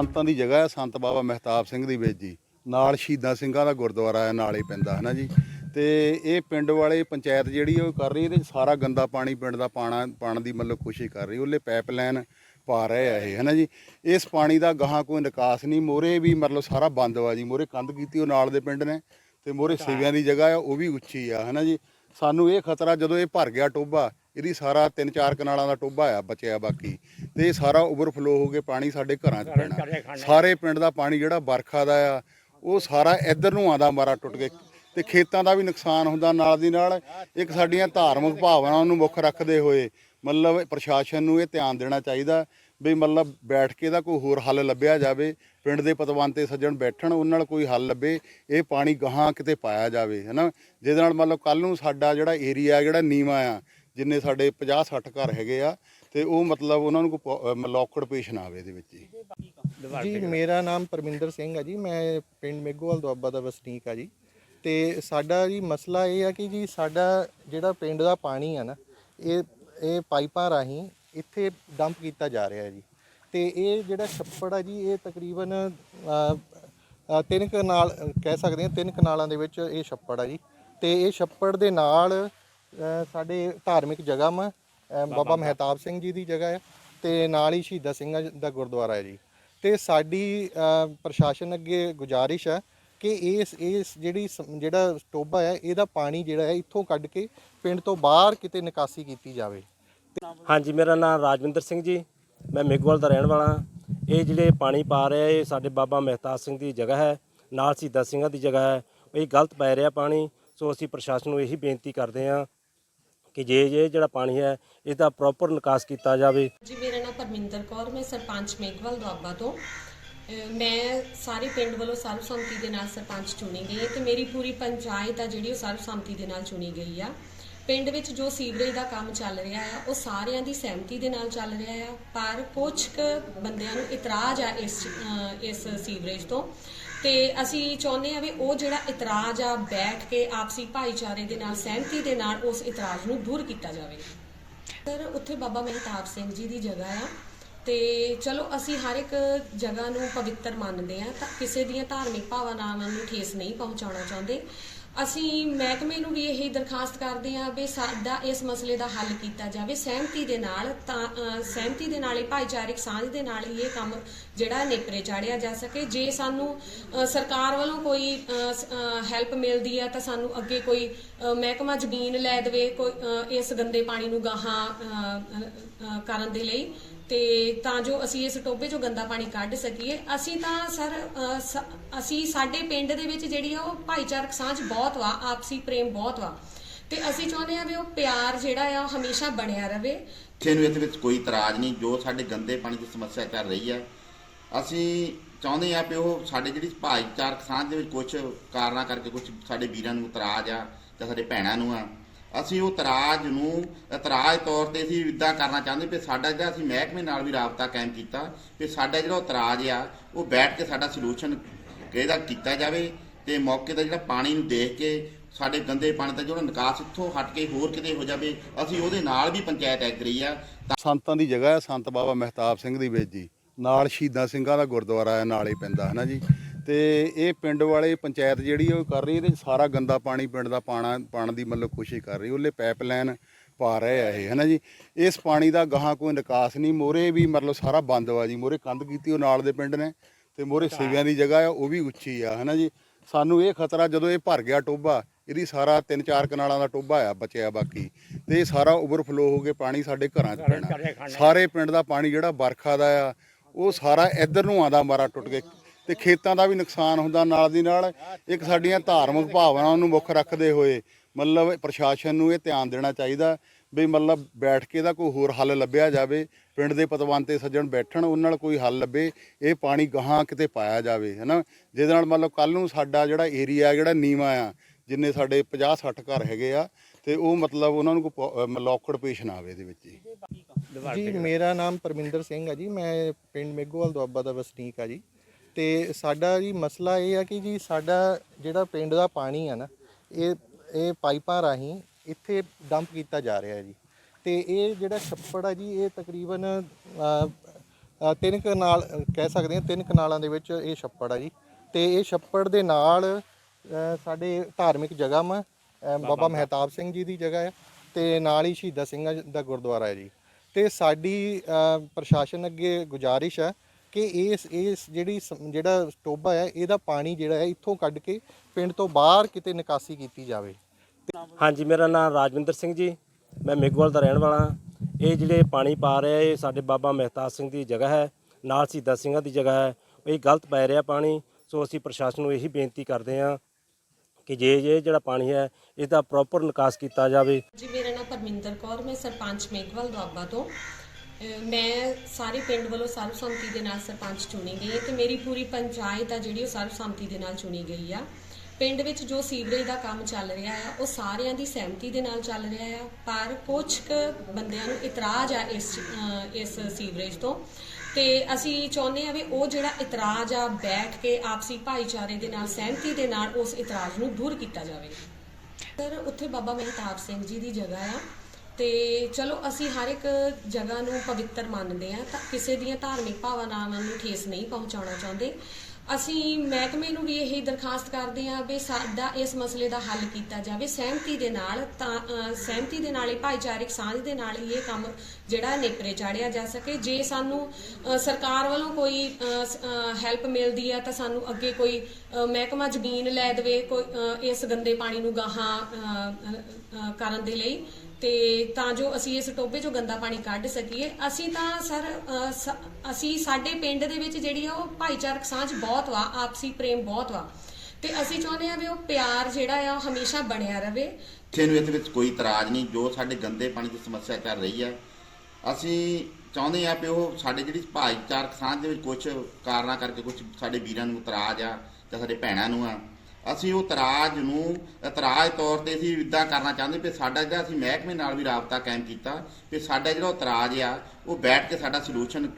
ਸੰਤਾਂ ਦੀ ਜਗ੍ਹਾ ਹੈ, ਸੰਤ ਬਾਬਾ ਮਹਿਤਾਬ ਸਿੰਘ ਦੀ ਵਿੱਚ ਜੀ। ਨਾਲ ਸ਼ਹੀਦਾਂ ਸਿੰਘਾਂ ਦਾ ਗੁਰਦੁਆਰਾ ਹੈ, ਨਾਲੇ ਪੈਂਦਾ ਹੈ ਨਾ ਜੀ। ਤੇ ਇਹ ਪਿੰਡ ਵਾਲੇ ਪੰਚਾਇਤ ਜਿਹੜੀ ਉਹ ਕਰ ਰਹੀ ਇਹਦੇ ਸਾਰਾ ਗੰਦਾ ਪਾਣੀ ਪਿੰਡ ਦਾ ਪਾਣਾ, ਪਾਣ ਦੀ ਮਤਲਬ ਕੋਸ਼ਿਸ਼ ਕਰ ਰਹੀ ਉਹਲੇ ਪਾਈਪਲਾਈਨ ਪਾ ਰਹੇ ਆ ਇਹ ਹੈ ਨਾ ਜੀ। ਇਸ ਪਾਣੀ ਦਾ ਗਾਹਾਂ ਕੋਈ ਨਿਕਾਸ ਨਹੀਂ, ਮੋਰੇ ਵੀ ਮਤਲਬ ਸਾਰਾ ਬੰਦ ਵਾ ਜੀ। ਮੋਰੇ ਕੰਧ ਕੀਤੀ ਉਹ ਨਾਲ ਦੇ ਪਿੰਡ ਨੇ ਤੇ ਮੋਰੇ ਸੇਵਿਆਂ ਦੀ ਜਗ੍ਹਾ ਆ, ਉਹ ਵੀ ਉੱਚੀ ਆ ਹੈ ਨਾ ਜੀ। ਸਾਨੂੰ ਇਹ ਖਤਰਾ ਜਦੋਂ ਇਹ ਭਰ ਗਿਆ ਟੋਬਾ ਇਹਦੀ ਸਾਰਾ ਤਿੰਨ ਚਾਰ ਕਨਾਲਾਂ ਦਾ ਟੋਬਾ ਆ ਬਚਿਆ ਬਾਕੀ ਤੇ ਇਹ ਸਾਰਾ ਓਵਰਫਲੋ ਹੋ ਕੇ ਪਾਣੀ ਸਾਡੇ ਘਰਾਂ 'ਚ ਪੈਣਾ। ਸਾਰੇ ਪਿੰਡ ਦਾ ਪਾਣੀ ਜਿਹੜਾ ਵਰਖਾ ਦਾ ਆ ਉਹ ਸਾਰਾ ਇੱਧਰ ਨੂੰ ਆਂਦਾ ਮਾਰਾ ਟੁੱਟ ਕੇ ਤੇ ਖੇਤਾਂ ਦਾ ਵੀ ਨੁਕਸਾਨ ਹੁੰਦਾ ਨਾਲ ਦੀ ਨਾਲ ਇੱਕ ਸਾਡੀਆਂ ਧਾਰਮਿਕ ਭਾਵਨਾਵਾਂ ਨੂੰ ਮੁੱਖ ਰੱਖਦੇ ਹੋਏ ਮਤਲਬ ਪ੍ਰਸ਼ਾਸਨ ਨੂੰ ਇਹ ਧਿਆਨ ਦੇਣਾ ਚਾਹੀਦਾ ਵੀ ਮਤਲਬ ਬੈਠ ਕੇ ਦਾ ਕੋਈ ਹੋਰ ਹੱਲ ਲੱਭਿਆ ਜਾਵੇ ਪਿੰਡ ਦੇ ਪਤਵੰਤੇ ਸੱਜਣ ਬੈਠਣ ਉਹਨਾਂ ਨਾਲ ਕੋਈ ਹੱਲ ਲੱਭੇ ਇਹ ਪਾਣੀ ਗਾਹਾਂ ਕਿਤੇ ਪਾਇਆ ਜਾਵੇ ਹੈਨਾ? ਜਿਹਦੇ ਨਾਲ ਮਤਲਬ ਕੱਲ ਨੂੰ ਸਾਡਾ ਜਿਹੜਾ ਏਰੀਆ ਜਿਹੜਾ ਨੀਵਾ ਆ ਜਿੰਨੇ ਸਾਡੇ 50 60 ਘਰ ਹੈਗੇ ਆ, ਤੇ ਉਹ ਮਤਲਬ ਉਹਨਾਂ ਨੂੰ ਕੋਈ ਮਲੌਕੜ ਪੇਸ਼ ਨਾ ਆਵੇ ਇਹਦੇ ਵਿੱਚ ਜੀ। ਜੀ, ਮੇਰਾ ਨਾਮ ਪਰਮਿੰਦਰ ਸਿੰਘ ਆ ਜੀ, ਮੈਂ ਪਿੰਡ ਮੇਗੋਵਾਲ ਦੁਆਬਾ ਦਾ ਵਸਨੀਕ ਆ ਜੀ। ਤੇ ਸਾਡਾ ਜੀ ਮਸਲਾ ਇਹ ਆ ਕਿ ਜੀ ਸਾਡਾ ਜਿਹੜਾ ਪਿੰਡ ਦਾ ਪਾਣੀ ਆ ਨਾ, ਇਹ ਇਹ ਪਾਈਪਾਂ ਰਾਹੀਂ ਇੱਥੇ ਡੰਪ ਕੀਤਾ ਜਾ ਰਿਹਾ ਹੈ ਜੀ। ਤੇ ਇਹ ਜਿਹੜਾ ਛੱਪੜ ਆ ਜੀ, ਇਹ ਤਕਰੀਬਨ ਤਿੰਨ ਕਨਾਲ, ਕਹਿ ਸਕਦੇ ਹਾਂ ਤਿੰਨ ਕਨਾਲਾਂ ਦੇ ਵਿੱਚ ਇਹ ਛੱਪੜ ਆ ਜੀ। ਤੇ ਇਹ ਛੱਪੜ ਦੇ ਨਾਲ ਸਾਡੇ ਧਾਰਮਿਕ ਜਗ੍ਹਾ ਵਾ ਅ, ਬਾਬਾ ਮਹਿਤਾਬ ਸਿੰਘ ਜੀ ਦੀ ਜਗ੍ਹਾ ਆ ਤੇ ਨਾਲ ਹੀ ਸ਼ਹੀਦਾਂ ਸਿੰਘਾਂ ਦਾ ਗੁਰਦੁਆਰਾ ਹੈ ਜੀ। ਤੇ ਸਾਡੀ ਪ੍ਰਸ਼ਾਸਨ ਅੱਗੇ ਗੁਜ਼ਾਰਿਸ਼ ਹੈ ਕਿ ਇਸ ਇਸ ਜਿਹੜੀ ਸ- ਜਿਹੜਾ ਟੋਬਾ ਹੈ ਇਹਦਾ ਪਾਣੀ ਜਿਹੜਾ ਹੈ ਇੱਥੋਂ ਕੱਢ ਕੇ ਪਿੰਡ ਤੋਂ ਬਾਹਰ ਕਿਤੇ ਨਿਕਾਸੀ ਕੀਤੀ ਜਾਵੇ। ਹਾਂਜੀ ਮੇਰਾ ਨਾਮ ਰਾਜਵਿੰਦਰ ਸਿੰਘ ਜੀ। ਮੈਂ ਮੇਗਵਾਲ ਦਾ ਰਹਿਣ ਵਾਲਾ ਹਾਂ। ਇਹ ਜਿਹੜੇ ਪਾਣੀ ਪਾ ਰਿਹਾ ਇਹ ਸਾਡੇ ਬਾਬਾ ਮਹਿਤਾਬ ਸਿੰਘ ਦੀ ਜਗ੍ਹਾ ਹੈ ਨਾਲ ਸ਼ਹੀਦਾਂ ਸਿੰਘਾਂ ਦੀ ਜਗ੍ਹਾ ਹੈ। ਇਹ ਗਲਤ ਪੈ ਰਿਹਾ ਪਾਣੀ ਸੋ ਅਸੀਂ ਪ੍ਰਸ਼ਾਸਨ ਨੂੰ ਇਹੀ ਬੇਨਤੀ ਕਰਦੇ ਹਾਂ ਕਿ ਜੇ ਜੇ ਜਿਹੜਾ ਪਾਣੀ ਹੈ ਇਹਦਾ ਪ੍ਰੋਪਰ ਨਿਕਾਸ ਕੀਤਾ ਜਾਵੇ। ਜੀ, ਮੇਰਾ ਨਾਮ ਪਰਮਿੰਦਰ ਕੌਰ, ਮੈਂ ਸਰਪੰਚ ਮੇਘਵਾਲ ਦੁਆਬਾ ਤੋਂ। ਮੈਂ ਸਾਰੇ ਪਿੰਡ ਵੱਲੋਂ ਸਰਬਸੰਮਤੀ ਦੇ ਨਾਲ ਸਰਪੰਚ ਚੁਣੀ ਗਈ ਹੈ ਤੇ ਮੇਰੀ ਪੂਰੀ ਪੰਚਾਇਤ ਆ ਜਿਹੜੀ ਉਹ ਸਰਬਸੰਮਤੀ ਦੇ ਨਾਲ ਚੁਣੀ ਗਈ ਆ। ਪਿੰਡ ਵਿੱਚ ਜੋ ਸੀਵਰੇਜ ਦਾ ਕੰਮ ਚੱਲ ਰਿਹਾ ਆ, ਉਹ ਸਾਰਿਆਂ ਦੀ ਸਹਿਮਤੀ ਦੇ ਨਾਲ ਚੱਲ ਰਿਹਾ ਆ, ਪਰ ਕੁਝ ਕੁ ਬੰਦਿਆਂ ਨੂੰ ਇਤਰਾਜ਼ ਆ ਇਸ ਇਸ ਸੀਵਰੇਜ ਤੋਂ। ਤੇ ਅਸੀਂ ਚਾਹੁੰਦੇ ਆ ਵੀ ਉਹ ਜਿਹੜਾ ਇਤਰਾਜ਼ ਆ, ਬੈਠ ਕੇ ਆਪਸੀ ਭਾਈਚਾਰੇ ਦੇ ਨਾਲ, ਸਹਿਮਤੀ ਦੇ ਨਾਲ ਉਸ ਇਤਰਾਜ਼ ਨੂੰ ਦੂਰ ਕੀਤਾ ਜਾਵੇ। ਸਰ, ਉੱਥੇ ਬਾਬਾ ਮਹਿਤਾਬ ਸਿੰਘ ਜੀ ਦੀ ਜਗ੍ਹਾ ਆ ਤੇ ਚਲੋ ਅਸੀਂ ਹਰ ਇੱਕ ਜਗ੍ਹਾ ਨੂੰ ਪਵਿੱਤਰ ਮੰਨਦੇ ਆ ਤਾਂ ਕਿਸੇ ਦੀਆਂ ਧਾਰਮਿਕ ਭਾਵਨਾਵਾਂ ਨੂੰ ਠੇਸ ਨਹੀਂ ਪਹੁੰਚਾਉਣਾ ਚਾਹੁੰਦੇ। ਅਸੀਂ ਮਹਿਕਮੇ ਨੂੰ ਵੀ ਇਹੀ ਦਰਖਾਸਤ ਕਰਦੇ ਹਾਂ ਵੀ ਸਾਡਾ ਇਸ ਮਸਲੇ ਦਾ ਹੱਲ ਕੀਤਾ ਜਾਵੇ, ਸਹਿਮਤੀ ਦੇ ਨਾਲ ਤਾਂ ਸਹਿਮਤੀ ਦੇ ਨਾਲ ਹੀ, ਭਾਈਚਾਰਕ ਸਾਂਝ ਦੇ ਨਾਲ ਹੀ ਇਹ ਕੰਮ ਜਿਹੜਾ ਨੇਪਰੇ ਚਾੜਿਆ ਜਾ ਸਕੇ। ਜੇ ਸਾਨੂੰ ਸਰਕਾਰ ਵੱਲੋਂ ਕੋਈ ਹੈਲਪ ਮਿਲਦੀ ਆ ਤਾਂ ਸਾਨੂੰ ਅੱਗੇ ਕੋਈ ਮਹਿਕਮਾ ਜ਼ਮੀਨ ਲੈ ਦੇਵੇ, ਕੋਈ ਇਸ ਗੰਦੇ ਪਾਣੀ ਨੂੰ ਗਾਹਾਂ ਕਰਨ ਦੇ ਲਈ। ਤੇ ਤਾਂ ਜੋ ਅਸੀਂ ਇਸ ਟੋਬੇ ਚੋਂ ਗੰਦਾ ਪਾਣੀ ਕੱਢ ਸਕੀਏ। ਅਸੀਂ ਤਾਂ ਸਰ ਅਸੀਂ ਸਾਡੇ ਪਿੰਡ ਦੇ ਵਿੱਚ ਜਿਹੜੀ ਆ ਉਹ ਭਾਈਚਾਰਕ ਸਾਂਝ ਬਹੁਤ ਵਾ, ਆਪਸੀ ਪ੍ਰੇਮ ਬਹੁਤ ਵਾ। ਤੇ ਅਸੀਂ ਚਾਹੁੰਦੇ ਆ ਵੀ ਉਹ ਪਿਆਰ ਜਿਹੜਾ ਆ, ਉਹ ਹਮੇਸ਼ਾ ਬਣਿਆ ਰਵੇ। ਕਿਸੇ ਇਹਦੇ ਵਿੱਚ ਕੋਈ ਇਤਰਾਜ਼ ਨਹੀਂ, ਜੋ ਸਾਡੇ ਗੰਦੇ ਪਾਣੀ ਦੀ ਸਮੱਸਿਆ ਚੱਲ ਰਹੀ ਹੈ ਅਸੀਂ ਚਾਹੁੰਦੇ ਆ ਵੀ ਉਹ ਸਾਡੇ ਜਿਹੜੀ ਭਾਈਚਾਰਕ ਸਾਂਝ ਦੇ ਵਿੱਚ ਕੁਝ ਕਾਰਨਾਂ ਕਰਕੇ ਕੁਝ ਸਾਡੇ ਵੀਰਾਂ ਨੂੰ ਇਤਰਾਜ਼ ਆ, ਜਾਂ ਸਾਡੇ ਭੈਣਾਂ ਨੂੰ ਆ। ਅਸੀਂ ਉਹ ਤਰਾਜ ਨੂੰ ਇਤਰਾਜ਼ ਤੌਰ ਤੇ ਅਸੀਂ ਇਦਾਂ ਕਰਨਾ ਚਾਹੁੰਦੇ ਵੀ ਸਾਡਾ ਜਿਹੜਾ ਅਸੀਂ ਮਹਿਕਮੇ ਨਾਲ ਵੀ ਰਾਬਤਾ ਕਾਇਮ ਕੀਤਾ, ਵੀ ਸਾਡਾ ਜਿਹੜਾ ਤਰਾਜ ਆ, ਉਹ ਬੈਠ ਕੇ ਸਾਡਾ ਸੋਲੂਸ਼ਨ ਇਹਦਾ ਕੀਤਾ ਜਾਵੇ ਤੇ ਮੌਕੇ ਦਾ ਜਿਹੜਾ ਪਾਣੀ ਨੂੰ ਦੇਖ ਕੇ ਸਾਡੇ ਗੰਦੇ ਪਾਣੀ ਦਾ ਜਿਹੜਾ ਨਿਕਾਸ ਇੱਥੋਂ ਹਟ ਕੇ ਹੋਰ ਕਿਤੇ ਹੋ ਜਾਵੇ, ਅਸੀਂ ਉਹਦੇ ਨਾਲ ਵੀ ਪੰਚਾਇਤ ਐਗਰੀ ਆ। ਸੰਤਾਂ ਦੀ ਜਗ੍ਹਾ ਹੈ, ਸੰਤ ਬਾਬਾ ਮਹਿਤਾਬ ਸਿੰਘ ਦੀ ਵੇਜੀ ਨਾਲ ਸ਼ਹੀਦਾਂ ਸਿੰਘਾਂ ਦਾ ਗੁਰਦੁਆਰਾ ਹੈ, ਨਾਲ ਹੀ ਪੈਂਦਾ, ਹੈ ਨਾ ਜੀ? ਤੇ ਇਹ ਪਿੰਡ ਵਾਲੇ ਪੰਚਾਇਤ ਜਿਹੜੀ ਉਹ ਕਰ ਰਹੀ ਇਹਦੇ ਸਾਰਾ ਗੰਦਾ ਪਾਣੀ ਪਿੰਡ ਦਾ ਪਾਣਾ ਪਾਣ ਦੀ ਮਤਲਬ ਕੋਸ਼ਿਸ਼ ਕਰ ਰਹੀ ਉਹਲੇ ਪਾਈਪਲਾਈਨ ਪਾ ਰਹੇ ਆ ਇਹ ਹੈ ਨਾ ਜੀ? ਇਸ ਪਾਣੀ ਦਾ ਗਾਹਾਂ ਕੋਈ ਨਿਕਾਸ ਨਹੀਂ। ਮੋਰੇ ਵੀ ਮਤਲਬ ਸਾਰਾ ਬੰਦ ਵਾ ਜੀ। ਮੋਰੇ ਕੰਧ ਕੀਤੀ ਉਹ ਨਾਲ ਦੇ ਪਿੰਡ ਨੇ ਤੇ ਮੋਰੇ ਸਿਵਿਆਂ ਦੀ ਜਗ੍ਹਾ ਆ ਉਹ ਵੀ ਉੱਚੀ ਆ ਹੈ ਨਾ ਜੀ? ਸਾਨੂੰ ਇਹ ਖਤਰਾ ਜਦੋਂ ਇਹ ਭਰ ਗਿਆ ਟੋਬਾ ਇਹਦੀ ਸਾਰਾ ਤਿੰਨ ਚਾਰ ਕਨਾਲਾਂ ਦਾ ਟੋਬਾ ਆ ਬਚਿਆ ਬਾਕੀ। ਤੇ ਇਹ ਸਾਰਾ ਓਵਰਫਲੋ ਹੋ ਕੇ ਪਾਣੀ ਸਾਡੇ ਘਰਾਂ 'ਚ ਪੈਣਾ। ਸਾਰੇ ਪਿੰਡ ਦਾ ਪਾਣੀ ਜਿਹੜਾ ਵਰਖਾ ਦਾ ਆ ਉਹ ਸਾਰਾ ਇੱਧਰ ਨੂੰ ਆਂਦਾ ਮਾਰਾ ਟੁੱਟ ਕੇ। ਤੇ ਖੇਤਾਂ ਦਾ ਵੀ ਨੁਕਸਾਨ ਹੁੰਦਾ ਨਾਲ ਦੀ ਨਾਲ ਇੱਕ ਸਾਡੀਆਂ ਧਾਰਮਿਕ ਭਾਵਨਾਵਾਂ ਨੂੰ ਮੁੱਖ ਰੱਖਦੇ ਹੋਏ ਮਤਲਬ ਪ੍ਰਸ਼ਾਸਨ ਨੂੰ ਇਹ ਧਿਆਨ ਦੇਣਾ ਚਾਹੀਦਾ ਵੀ ਮਤਲਬ ਬੈਠ ਕੇ ਦਾ ਕੋਈ ਹੋਰ ਹੱਲ ਲੱਭਿਆ ਜਾਵੇ, ਪਿੰਡ ਦੇ ਪਤਵੰਤੇ ਸੱਜਣ ਬੈਠਣ, ਉਹਨਾਂ ਨਾਲ ਕੋਈ ਹੱਲ ਲੱਭੇ, ਇਹ ਪਾਣੀ ਗਾਹਾਂ ਕਿਤੇ ਪਾਇਆ ਜਾਵੇ, ਹੈਨਾ? ਜਿਹਦੇ ਨਾਲ ਮਤਲਬ ਕੱਲ ਨੂੰ ਸਾਡਾ ਜਿਹੜਾ ਏਰੀਆ, ਜਿਹੜਾ ਨੀਵਾ ਆ, ਜਿੰਨੇ ਸਾਡੇ 50 60 ਘਰ ਹੈਗੇ ਆ, ਤੇ ਉਹ ਮਤਲਬ ਉਹਨਾਂ ਨੂੰ ਕੋਈ ਮਲੌਕੜ ਪੇਸ਼ ਨਾ ਆਵੇ ਇਹਦੇ ਵਿੱਚ ਜੀ। ਮੇਰਾ ਨਾਮ ਪਰਮਿੰਦਰ ਸਿੰਘ ਆ ਜੀ, ਮੈਂ ਪਿੰਡ ਮੇਗੋਵਾਲ ਦੁਆਬਾ ਦਾ ਵਸਨੀਕ ਆ ਜੀ। ਤੇ ਸਾਡਾ ਜੀ ਮਸਲਾ ਇਹ ਆ ਕਿ ਜੀ ਸਾਡਾ ਜਿਹੜਾ ਪਿੰਡ ਦਾ ਪਾਣੀ ਆ ਨਾ ਇਹ ਇਹ ਪਾਈਪਾਂ ਰਾਹੀਂ ਇੱਥੇ ਡੰਪ ਕੀਤਾ ਜਾ ਰਿਹਾ ਹੈ ਜੀ। ਤੇ ਇਹ ਜਿਹੜਾ ਛੱਪੜ ਆ ਜੀ ਇਹ ਤਕਰੀਬਨ ਅ, ਅ, ਤਿੰਨ ਕਨਾਲ ਕਹਿ ਸਕਦੇ ਹਾਂ ਤਿੰਨ ਕਨਾਲਾਂ ਦੇ ਵਿੱਚ ਇਹ ਛੱਪੜ ਆ ਜੀ। ਤੇ ਇਹ ਛੱਪੜ ਦੇ ਨਾਲ ਅ, ਸਾਡੇ ਧਾਰਮਿਕ ਜਗ੍ਹਾ ਮ ਬਾਬਾ ਮਹਿਤਾਬ ਸਿੰਘ ਜੀ ਦੀ ਜਗ੍ਹਾ ਹੈ ਤੇ ਨਾਲ ਹੀ ਸ਼ਹੀਦਾਂ ਸਿੰਘਾਂ ਦਾ ਗੁਰਦੁਆਰਾ ਹੈ ਜੀ। ਤੇ ਸਾਡੀ ਅ, ਪ੍ਰਸ਼ਾਸਨ ਅੱਗੇ ਗੁਜ਼ਾਰਿਸ਼ ਹੈ ਕਿ ਇਸ ਇਸ ਜਿਹੜੀ ਜਿਹੜਾ ਟੋਬਾ ਹੈ ਇਹਦਾ ਪਾਣੀ ਜਿਹੜਾ ਹੈ ਇੱਥੋਂ ਕੱਢ ਕੇ ਪਿੰਡ ਤੋਂ ਬਾਹਰ ਕਿਤੇ ਨਿਕਾਸੀ ਕੀਤੀ ਜਾਵੇ। ਹਾਂਜੀ ਮੇਰਾ ਨਾਮ ਰਾਜਵਿੰਦਰ ਸਿੰਘ ਜੀ। ਮੈਂ ਮੇਗਵਾਲ ਦਾ ਰਹਿਣ ਵਾਲਾ ਹਾਂ। ਇਹ ਜਿਹੜੇ ਪਾਣੀ ਪਾ ਰਿਹਾ ਇਹ ਸਾਡੇ ਬਾਬਾ ਮਹਿਤਾਬ ਸਿੰਘ ਦੀ ਜਗ੍ਹਾ ਹੈ। ਨਾਲ ਸ਼ਹੀਦਾਂ ਸਿੰਘਾਂ ਦੀ ਜਗ੍ਹਾ ਹੈ। ਇਹ ਗਲਤ ਪੈ ਰਿਹਾ ਪਾਣੀ ਸੋ ਅਸੀਂ ਪ੍ਰਸ਼ਾਸਨ ਨੂੰ ਇਹੀ ਬੇਨਤੀ ਕਰਦੇ ਹਾਂ ਕਿ ਜੇ ਇਹ ਜਿਹੜਾ ਪਾਣੀ ਹੈ ਇਹਦਾ ਪ੍ਰੋਪਰ ਨਿਕਾਸ ਕੀਤਾ ਜਾਵੇ। ਜੀ ਮੇਰਾ ਨਾਮ ਪਰਮਿੰਦਰ ਕੌਰ ਮੈਂ ਸਰਪੰਚ ਮੇਘਵਾਲ ਦੁਆਬਾ ਤੋਂ। ਮੈਂ ਸਾਰੇ ਪਿੰਡ ਵੱਲੋਂ ਸਰਬਸੰਮਤੀ ਦੇ ਨਾਲ ਸਰਪੰਚ ਚੁਣੀ ਗਈ ਹੈ ਤੇ ਮੇਰੀ ਪੂਰੀ ਪੰਚਾਇਤ ਆ ਜਿਹੜੀ ਉਹ ਸਰਬਸੰਮਤੀ ਦੇ ਨਾਲ ਚੁਣੀ ਗਈ ਆ। ਪਿੰਡ ਵਿੱਚ ਜੋ ਸੀਵਰੇਜ ਦਾ ਕੰਮ ਚੱਲ ਰਿਹਾ ਆ, ਉਹ ਸਾਰਿਆਂ ਦੀ ਸਹਿਮਤੀ ਦੇ ਨਾਲ ਚੱਲ ਰਿਹਾ ਆ, ਪਰ ਕੁਝ ਕੁ ਬੰਦਿਆਂ ਨੂੰ ਇਤਰਾਜ਼ ਆ ਇਸ ਇਸ ਸੀਵਰੇਜ ਤੋਂ। ਤੇ ਅਸੀਂ ਚਾਹੁੰਦੇ ਆ ਵੀ ਉਹ ਜਿਹੜਾ ਇਤਰਾਜ਼ ਆ, ਬੈਠ ਕੇ ਆਪਸੀ ਭਾਈਚਾਰੇ ਦੇ ਨਾਲ, ਸਹਿਮਤੀ ਦੇ ਨਾਲ ਉਸ ਇਤਰਾਜ਼ ਨੂੰ ਦੂਰ ਕੀਤਾ ਜਾਵੇ। ਸਰ, ਉੱਥੇ ਬਾਬਾ ਮਹਿਤਾਬ ਸਿੰਘ ਜੀ ਦੀ ਜਗ੍ਹਾ ਆ। ਤੇ ਚਲੋ ਅਸੀਂ ਹਰ ਇੱਕ ਜਗ੍ਹਾ ਨੂੰ ਪਵਿੱਤਰ ਮੰਨਦੇ ਆ ਤਾਂ ਕਿਸੇ ਦੀਆਂ ਧਾਰਮਿਕ ਭਾਵਨਾਵਾਂ ਨੂੰ ਠੇਸ ਨਹੀਂ ਪਹੁੰਚਾਉਣਾ ਚਾਹੁੰਦੇ। ਅਸੀਂ ਮਹਿਕਮੇ ਨੂੰ ਵੀ ਇਹੀ ਦਰਖਾਸਤ ਕਰਦੇ ਆ ਵੀ ਸਾਡਾ ਇਸ ਮਸਲੇ ਦਾ ਹੱਲ ਕੀਤਾ ਜਾਵੇ, ਸਹਿਮਤੀ ਦੇ ਨਾਲ, ਤਾਂ ਸਹਿਮਤੀ ਦੇ ਨਾਲ ਹੀ, ਭਾਈਚਾਰਕ ਸਾਂਝ ਦੇ ਨਾਲ ਹੀ ਇਹ ਕੰਮ ਜਿਹੜਾ ਨੇਪਰੇ ਚਾੜਿਆ ਜਾ ਸਕੇ। ਜੇ ਸਾਨੂੰ ਸਰਕਾਰ ਵੱਲੋਂ ਕੋਈ ਹੈਲਪ ਮਿਲਦੀ ਹੈ ਤਾਂ ਸਾਨੂੰ ਅੱਗੇ ਕੋਈ ਮਹਿਕਮਾ ਜ਼ਮੀਨ ਲੈ ਦੇਵੇ ਕੋਈ ਇਸ ਗੰਦੇ ਪਾਣੀ ਨੂੰ ਗਾਹਾਂ ਕਰਨ ਦੇ ਲਈ। ਤੇ ਤਾਂ ਜੋ ਅਸੀਂ ਇਸ ਟੋਬੇ ਚੋਂ ਗੰਦਾ ਪਾਣੀ ਕੱਢ ਸਕੀਏ। ਅਸੀਂ ਤਾਂ ਸਰ ਅਸੀਂ ਸਾਡੇ ਪਿੰਡ ਦੇ ਵਿੱਚ ਜਿਹੜੀ ਆ ਉਹ ਭਾਈਚਾਰਕ ਸਾਂਝ ਬਹੁਤ ਵਾ, ਆਪਸੀ ਪ੍ਰੇਮ ਬਹੁਤ ਵਾ। ਤੇ ਅਸੀਂ ਚਾਹੁੰਦੇ ਆ ਵੀ ਉਹ ਪਿਆਰ ਜਿਹੜਾ ਆ, ਉਹ ਹਮੇਸ਼ਾ ਬਣਿਆ ਰਵੇ। ਕਿਸੇ ਇਹਦੇ ਵਿੱਚ ਕੋਈ ਇਤਰਾਜ਼ ਨਹੀਂ, ਜੋ ਸਾਡੇ ਗੰਦੇ ਪਾਣੀ ਦੀ ਸਮੱਸਿਆ ਚੱਲ ਰਹੀ ਹੈ ਅਸੀਂ ਚਾਹੁੰਦੇ ਆ ਕਿ ਉਹ ਸਾਡੇ ਜਿਹੜੀ ਭਾਈਚਾਰਕ ਸਾਂਝ ਦੇ ਵਿੱਚ ਕੁਝ ਕਾਰਨਾਂ ਕਰਕੇ ਕੁਝ ਸਾਡੇ ਵੀਰਾਂ ਨੂੰ ਇਤਰਾਜ਼ ਆ। ਜਾਂ ਸਾਡੇ ਭੈਣਾਂ ਨੂੰ ਆ। ਅਸੀਂ ਉਹ ਤਰਾਜ ਨੂੰ ਇਤਰਾਜ਼ ਤੌਰ ਤੇ ਅਸੀਂ ਇਦਾਂ ਕਰਨਾ ਚਾਹੁੰਦੇ ਵੀ ਸਾਡਾ ਜਿਹੜਾ ਅਸੀਂ ਮਹਿਕਮੇ ਨਾਲ ਵੀ ਰਾਬਤਾ ਕਾਇਮ ਕੀਤਾ, ਵੀ ਸਾਡਾ ਜਿਹੜਾ ਤਰਾਜ ਆ, ਉਹ ਬੈਠ ਕੇ ਸਾਡਾ ਸੋਲੂਸ਼ਨ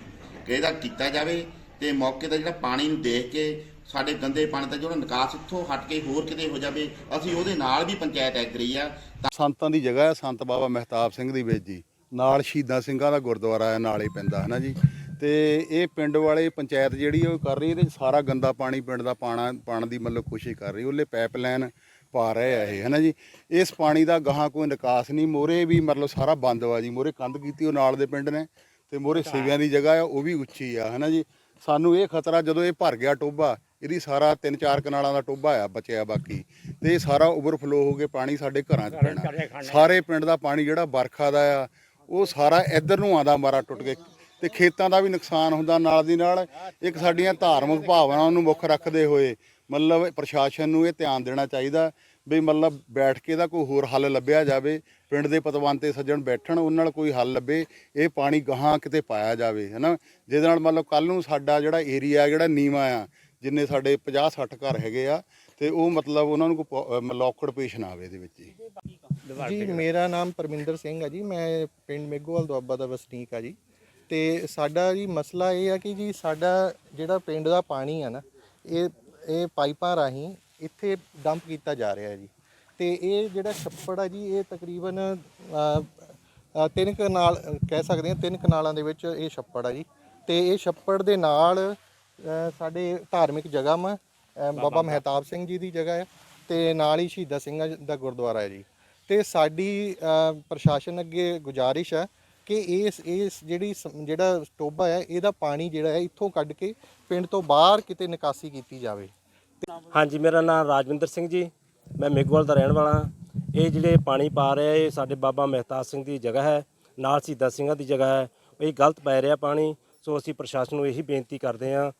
ਇਹਦਾ ਕੀਤਾ ਜਾਵੇ ਤੇ ਮੌਕੇ ਦਾ ਜਿਹੜਾ ਪਾਣੀ ਨੂੰ ਦੇਖ ਕੇ ਸਾਡੇ ਗੰਦੇ ਪਾਣੀ ਦਾ ਜਿਹੜਾ ਨਿਕਾਸ ਇੱਥੋਂ ਹਟ ਕੇ ਹੋਰ ਕਿਤੇ ਹੋ ਜਾਵੇ, ਅਸੀਂ ਉਹਦੇ ਨਾਲ ਵੀ ਪੰਚਾਇਤ ਐਗਰੀ ਆ। ਸੰਤਾਂ ਦੀ ਜਗ੍ਹਾ ਹੈ ਸੰਤ ਬਾਬਾ ਮਹਿਤਾਬ ਸਿੰਘ ਦੀ ਵੇਜੀ ਨਾਲ ਸ਼ਹੀਦਾਂ ਸਿੰਘਾਂ ਦਾ ਗੁਰਦੁਆਰਾ ਹੈ ਨਾਲੇ ਪੈਂਦਾ ਹੈ ਨਾ ਜੀ? ਤੇ ਇਹ ਪਿੰਡ ਵਾਲੇ ਪੰਚਾਇਤ ਜਿਹੜੀ ਉਹ ਕਰ ਰਹੀ ਇਹਦੇ ਸਾਰਾ ਗੰਦਾ ਪਾਣੀ ਪਿੰਡ ਦਾ ਪਾਣਾ ਪਾਣ ਦੀ ਮਤਲਬ ਕੋਸ਼ਿਸ਼ ਕਰ ਰਹੀ ਉਹਲੇ ਪਾਈਪਲਾਈਨ ਪਾ ਰਹੇ ਆ ਇਹ ਹੈ ਨਾ ਜੀ? ਇਸ ਪਾਣੀ ਦਾ ਗਾਹਾਂ ਕੋਈ ਨਿਕਾਸ ਨਹੀਂ ਮੋਰੇ ਵੀ ਮਤਲਬ ਸਾਰਾ ਬੰਦ ਵਾ ਜੀ। ਮੋਰੇ ਕੰਧ ਕੀਤੀ ਉਹ ਨਾਲ ਦੇ ਪਿੰਡ ਨੇ ਤੇ ਮੋਰੇ ਸੇਵਿਆਂ ਦੀ ਜਗ੍ਹਾ ਆ ਉਹ ਵੀ ਉੱਚੀ ਆ ਹੈ ਨਾ ਜੀ? ਸਾਨੂੰ ਇਹ ਖਤਰਾ ਜਦੋਂ ਇਹ ਭਰ ਗਿਆ ਟੋਬਾ ਇਹਦੀ ਸਾਰਾ ਤਿੰਨ ਚਾਰ ਕਨਾਲਾਂ ਦਾ ਟੋਬਾ ਆ ਬਚਿਆ ਬਾਕੀ। ਤੇ ਇਹ ਸਾਰਾ ਓਵਰਫਲੋ ਹੋ ਕੇ ਪਾਣੀ ਸਾਡੇ ਘਰਾਂ 'ਚ ਪੈਣਾ। ਸਾਰੇ ਪਿੰਡ ਦਾ ਪਾਣੀ ਜਿਹੜਾ ਵਰਖਾ ਦਾ ਆ ਉਹ ਸਾਰਾ ਇੱਧਰ ਨੂੰ ਆਂਦਾ ਮਾਰਾ ਟੁੱਟ ਕੇ। ਤੇ ਖੇਤਾਂ ਦਾ ਵੀ ਨੁਕਸਾਨ ਹੁੰਦਾ ਨਾਲ ਦੀ ਨਾਲ ਇੱਕ ਸਾਡੀਆਂ ਧਾਰਮਿਕ ਭਾਵਨਾਵਾਂ ਨੂੰ ਮੁੱਖ ਰੱਖਦੇ ਹੋਏ ਮਤਲਬ ਪ੍ਰਸ਼ਾਸਨ ਨੂੰ ਇਹ ਧਿਆਨ ਦੇਣਾ ਚਾਹੀਦਾ ਵੀ ਮਤਲਬ ਬੈਠ ਕੇ ਦਾ ਕੋਈ ਹੋਰ ਹੱਲ ਲੱਭਿਆ ਜਾਵੇ, ਪਿੰਡ ਦੇ ਪਤਵੰਤੇ ਸੱਜਣ ਬੈਠਣ, ਉਹਨਾਂ ਨਾਲ ਕੋਈ ਹੱਲ ਲੱਭੇ, ਇਹ ਪਾਣੀ ਗਾਹਾਂ ਕਿਤੇ ਪਾਇਆ ਜਾਵੇ, ਹੈਨਾ? ਜਿਹਦੇ ਨਾਲ ਮਤਲਬ ਕੱਲ ਨੂੰ ਸਾਡਾ ਜਿਹੜਾ ਏਰੀਆ ਜਿਹੜਾ ਨੀਵਾ ਆ, ਜਿੰਨੇ ਸਾਡੇ 50 60 ਘਰ ਹੈਗੇ ਆ, ਤੇ ਉਹ ਮਤਲਬ ਉਹਨਾਂ ਨੂੰ ਕੋਈ ਮਲੌਕੜ ਪੇਸ਼ ਨਾ ਆਵੇ ਇਹਦੇ ਵਿੱਚ ਜੀ। ਮੇਰਾ ਨਾਮ ਪਰਮਿੰਦਰ ਸਿੰਘ ਆ ਜੀ, ਮੈਂ ਪਿੰਡ ਮੇਗੋਵਾਲ ਦੁਆਬਾ ਦਾ ਵਸਨੀਕ ਆ ਜੀ। ਤੇ ਸਾਡਾ ਜੀ ਮਸਲਾ ਇਹ ਆ ਕਿ ਜੀ ਸਾਡਾ ਜਿਹੜਾ ਪਿੰਡ ਦਾ ਪਾਣੀ ਆ ਨਾ ਇਹ ਇਹ ਪਾਈਪਾਂ ਰਾਹੀਂ ਇੱਥੇ ਡੰਪ ਕੀਤਾ ਜਾ ਰਿਹਾ ਜੀ। ਤੇ ਇਹ ਜਿਹੜਾ ਛੱਪੜ ਆ ਜੀ ਇਹ ਤਕਰੀਬਨ ਅ, ਤਿੰਨ ਕਨਾਲ ਕਹਿ ਸਕਦੇ ਹਾਂ ਤਿੰਨ ਕਨਾਲਾਂ ਦੇ ਵਿੱਚ ਇਹ ਛੱਪੜ ਆ ਜੀ। ਤੇ ਇਹ ਛੱਪੜ ਦੇ ਨਾਲ ਅ, ਸਾਡੇ ਧਾਰਮਿਕ ਜਗ੍ਹਾ ਮ ਬਾਬਾ ਮਹਿਤਾਬ ਸਿੰਘ ਜੀ ਦੀ ਜਗ੍ਹਾ ਹੈ ਤੇ ਨਾਲ ਹੀ ਸ਼ਹੀਦਾਂ ਸਿੰਘਾਂ ਦਾ ਗੁਰਦੁਆਰਾ ਹੈ ਜੀ। ਤੇ ਸਾਡੀ ਅ, ਪ੍ਰਸ਼ਾਸਨ ਅੱਗੇ ਗੁਜ਼ਾਰਿਸ਼ ਹੈ ਕਿ ਇਸ ਇਸ ਜਿਹੜੀ ਜਿਹੜਾ ਟੋਬਾ ਹੈ ਇਹਦਾ ਪਾਣੀ ਜਿਹੜਾ ਹੈ ਇੱਥੋਂ ਕੱਢ ਕੇ ਪਿੰਡ ਤੋਂ ਬਾਹਰ ਕਿਤੇ ਨਿਕਾਸੀ ਕੀਤੀ ਜਾਵੇ। ਹਾਂਜੀ ਮੇਰਾ ਨਾਮ ਰਾਜਵਿੰਦਰ ਸਿੰਘ ਜੀ। ਮੈਂ ਮੇਗਵਾਲ ਦਾ ਰਹਿਣ ਵਾਲਾ ਹਾਂ। ਇਹ ਜਿਹੜੇ ਪਾਣੀ ਪਾ ਰਿਹਾ ਇਹ ਸਾਡੇ ਬਾਬਾ ਮਹਿਤਾਬ ਸਿੰਘ ਦੀ ਜਗ੍ਹਾ ਹੈ। ਨਾਲ ਸ਼ਹੀਦਾਂ ਸਿੰਘਾਂ ਦੀ ਜਗ੍ਹਾ ਹੈ। ਇਹ ਗਲਤ ਪੈ ਰਿਹਾ ਪਾਣੀ ਸੋ ਅਸੀਂ ਪ੍ਰਸ਼ਾਸਨ ਨੂੰ ਇਹੀ ਬੇਨਤੀ ਕਰਦੇ ਹਾਂ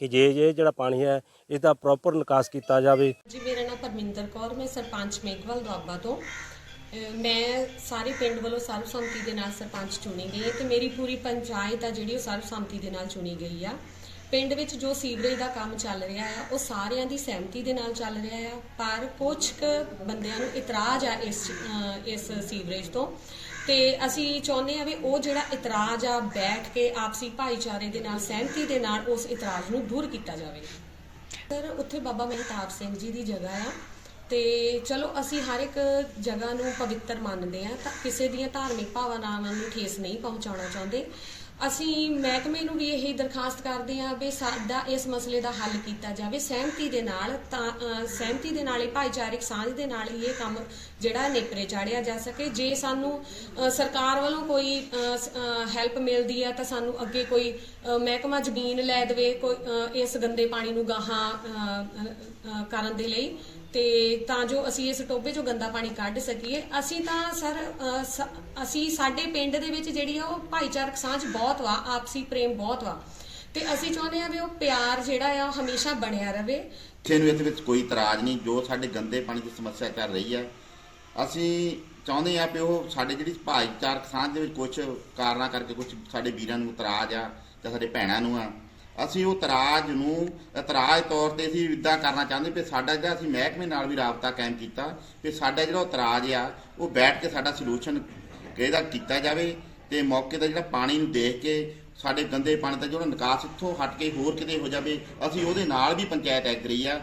ਕਿ ਜੇ ਇਹ ਜਿਹੜਾ ਪਾਣੀ ਹੈ ਇਹਦਾ ਪ੍ਰੋਪਰ ਨਿਕਾਸ ਕੀਤਾ ਜਾਵੇ। ਜੀ ਮੇਰਾ ਨਾਮ ਪਰਮਿੰਦਰ ਕੌਰ ਮੈਂ ਸਰਪੰਚ ਮੇਘਵਾਲ ਦੁਆਬਾ ਤੋਂ। ਮੈਂ ਸਾਰੇ ਪਿੰਡ ਵੱਲੋਂ ਸਰਬਸੰਮਤੀ ਦੇ ਨਾਲ ਸਰਪੰਚ ਚੁਣੀ ਗਈ ਹੈ ਤੇ ਮੇਰੀ ਪੂਰੀ ਪੰਚਾਇਤ ਆ ਜਿਹੜੀ ਉਹ ਸਰਬਸੰਮਤੀ ਦੇ ਨਾਲ ਚੁਣੀ ਗਈ ਆ। ਪਿੰਡ ਵਿੱਚ ਜੋ ਸੀਵਰੇਜ ਦਾ ਕੰਮ ਚੱਲ ਰਿਹਾ ਆ, ਉਹ ਸਾਰਿਆਂ ਦੀ ਸਹਿਮਤੀ ਦੇ ਨਾਲ ਚੱਲ ਰਿਹਾ ਆ, ਪਰ ਕੁਝ ਕੁ ਬੰਦਿਆਂ ਨੂੰ ਇਤਰਾਜ਼ ਆ ਇਸ ਇਸ ਸੀਵਰੇਜ ਤੋਂ। ਤੇ ਅਸੀਂ ਚਾਹੁੰਦੇ ਆ ਵੀ ਉਹ ਜਿਹੜਾ ਇਤਰਾਜ਼ ਆ, ਬੈਠ ਕੇ ਆਪਸੀ ਭਾਈਚਾਰੇ ਦੇ ਨਾਲ, ਸਹਿਮਤੀ ਦੇ ਨਾਲ ਉਸ ਇਤਰਾਜ਼ ਨੂੰ ਦੂਰ ਕੀਤਾ ਜਾਵੇ। ਸਰ, ਉੱਥੇ ਬਾਬਾ ਮਹਿਤਾਬ ਸਿੰਘ ਜੀ ਦੀ ਜਗ੍ਹਾ ਆ। ਤੇ ਚਲੋ ਅਸੀਂ ਹਰ ਇੱਕ ਜਗ੍ਹਾ ਨੂੰ ਪਵਿੱਤਰ ਮੰਨਦੇ ਆ ਤਾਂ ਕਿਸੇ ਦੀਆਂ ਧਾਰਮਿਕ ਭਾਵਨਾਵਾਂ ਨੂੰ ਠੇਸ ਨਹੀਂ ਪਹੁੰਚਾਉਣਾ ਚਾਹੁੰਦੇ। ਅਸੀਂ ਮਹਿਕਮੇ ਨੂੰ ਵੀ ਇਹੀ ਦਰਖਾਸਤ ਕਰਦੇ ਹਾਂ ਵੀ ਸਾਡਾ ਇਸ ਮਸਲੇ ਦਾ ਹੱਲ ਕੀਤਾ ਜਾਵੇ, ਸਹਿਮਤੀ ਦੇ ਨਾਲ ਤਾਂ ਸਹਿਮਤੀ ਦੇ ਨਾਲ ਹੀ ਭਾਈਚਾਰਕ ਸਾਂਝ ਦੇ ਨਾਲ ਹੀ ਇਹ ਕੰਮ ਜਿਹੜਾ ਨੇਪਰੇ ਚਾੜਿਆ ਜਾ ਸਕੇ। ਜੇ ਸਾਨੂੰ ਸਰਕਾਰ ਵੱਲੋਂ ਕੋਈ ਹੈਲਪ ਮਿਲਦੀ ਹੈ ਤਾਂ ਸਾਨੂੰ ਅੱਗੇ ਕੋਈ ਮਹਿਕਮਾ ਜ਼ਮੀਨ ਲੈ ਦੇਵੇ, ਕੋਈ ਇਸ ਗੰਦੇ ਪਾਣੀ ਨੂੰ ਗਾਹਾਂ ਕਰਨ ਦੇ ਲਈ। ਤੇ ਤਾਂ ਜੋ ਅਸੀਂ ਇਸ ਟੋਬੇ ਚੋਂ ਗੰਦਾ ਪਾਣੀ ਕੱਢ ਸਕੀਏ। ਅਸੀਂ ਤਾਂ ਸਰ ਅਸੀਂ ਸਾਡੇ ਪਿੰਡ ਦੇ ਵਿੱਚ ਜਿਹੜੀ ਆ ਉਹ ਭਾਈਚਾਰਕ ਸਾਂਝ ਬਹੁਤ ਵਾ, ਆਪਸੀ ਪ੍ਰੇਮ ਬਹੁਤ ਵਾ। ਤੇ ਅਸੀਂ ਚਾਹੁੰਦੇ ਆ ਵੀ ਉਹ ਪਿਆਰ ਜਿਹੜਾ ਆ ਉਹ ਹਮੇਸ਼ਾ ਬਣਿਆ ਰਵੇ। ਕਿਸੇ ਇਹਦੇ ਵਿੱਚ ਕੋਈ ਇਤਰਾਜ਼ ਨਹੀਂ, ਜੋ ਸਾਡੇ ਗੰਦੇ ਪਾਣੀ ਦੀ ਸਮੱਸਿਆ ਕਰ ਰਹੀ ਆ। ਅਸੀਂ ਚਾਹੁੰਦੇ ਆ ਵੀ ਉਹ ਸਾਡੇ ਜਿਹੜੀ ਭਾਈਚਾਰਕ ਸਾਂਝ ਦੇ ਵਿੱਚ ਕੁਝ ਕਾਰਨਾਂ ਕਰਕੇ ਕੁਝ ਸਾਡੇ ਵੀਰਾਂ ਨੂੰ ਇਤਰਾਜ਼ ਆ ਜਾਂ ਸਾਡੇ ਭੈਣਾਂ ਨੂੰ ਆ। ਅਸੀਂ ਉਹ ਇਤਰਾਜ਼ ਨੂੰ ਇਤਰਾਜ਼ ਤੌਰ ਤੇ ਅਸੀਂ ਇਦਾਂ ਕਰਨਾ ਚਾਹੁੰਦੇ ਵੀ ਸਾਡਾ ਜਿਹੜਾ ਅਸੀਂ ਮਹਿਕਮੇ ਨਾਲ ਵੀ ਰਾਬਤਾ ਕਾਇਮ ਕੀਤਾ, ਵੀ ਸਾਡਾ ਜਿਹੜਾ ਇਤਰਾਜ਼ ਆ, ਉਹ ਬੈਠ ਕੇ ਸਾਡਾ ਸੋਲੂਸ਼ਨ ਇਹਦਾ ਕੀਤਾ ਜਾਵੇ ਤੇ ਮੌਕੇ ਦਾ ਜਿਹੜਾ ਪਾਣੀ ਨੂੰ ਦੇਖ ਕੇ ਸਾਡੇ ਗੰਦੇ ਪਾਣੀ ਦਾ ਜਿਹੜਾ ਨਿਕਾਸ ਇੱਥੋਂ ਹਟ ਕੇ ਹੋਰ ਕਿਤੇ ਹੋ ਜਾਵੇ, ਅਸੀਂ ਉਹਦੇ ਨਾਲ ਵੀ ਪੰਚਾਇਤ ਐਗਰੀ ਆ